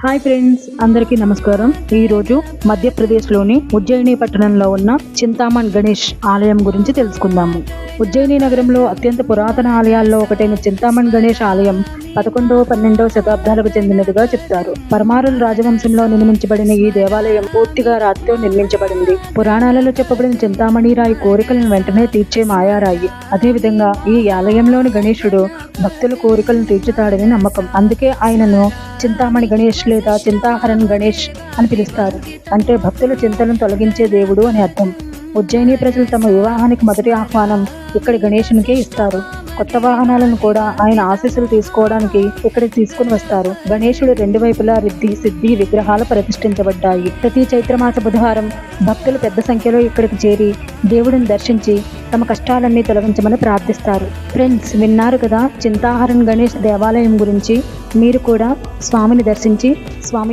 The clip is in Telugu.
హాయ్ ఫ్రెండ్స్ అందరికీ నమస్కారం. ఈ రోజు మధ్యప్రదేశ్లోని ఉజ్జయిని పట్టణంలో ఉన్న చింతామణ్ గణేష్ ఆలయం గురించి తెలుసుకుందాము. ఉజ్జయిని నగరంలో అత్యంత పురాతన ఆలయాల్లో ఒకటైన చింతామణ్ గణేష్ ఆలయం పదకొండవ పన్నెండవ శతాబ్దాలకు చెందినదిగా చెప్తారు. పరమారుల రాజవంశంలో నిర్మించబడిన ఈ దేవాలయం పూర్తిగా రాతితో నిర్మించబడింది. పురాణాలలో చెప్పబడిన చింతామణి రాయి కోరికలను వెంటనే తీర్చే మాయారాయి. అదేవిధంగా ఈ ఆలయంలోని గణేశుడు భక్తుల కోరికలను తీర్చుతాడని నమ్మకం. అందుకే ఆయనను చింతామణి గణేష్ లేదా చింతాహరణ్ గణేష్ అని పిలుస్తారు. అంటే భక్తుల చింతలను తొలగించే దేవుడు అని అర్థం. ఉజ్జయిని ప్రజలు తమ వివాహానికి మొదటి ఆహ్వానం ఇక్కడి గణేషునికే ఇస్తారు. కొత్త వాహనాలను కూడా ఆయన ఆశీస్సులు తీసుకోవడానికి ఇక్కడికి తీసుకుని వస్తారు. గణేశుడు రెండు వైపులా రిద్ధి సిద్ధి విగ్రహాలు ప్రతిష్ఠించబడ్డాయి. ప్రతి చైత్రమాస బుధవారం భక్తులు పెద్ద సంఖ్యలో ఇక్కడికి చేరి దేవుడిని దర్శించి తమ కష్టాలన్నీ తొలగించమని ప్రార్థిస్తారు. ఫ్రెండ్స్ విన్నారు కదా చింతాహరన్ గణేష్ దేవాలయం గురించి. మీరు కూడా స్వామిని దర్శించి స్వామి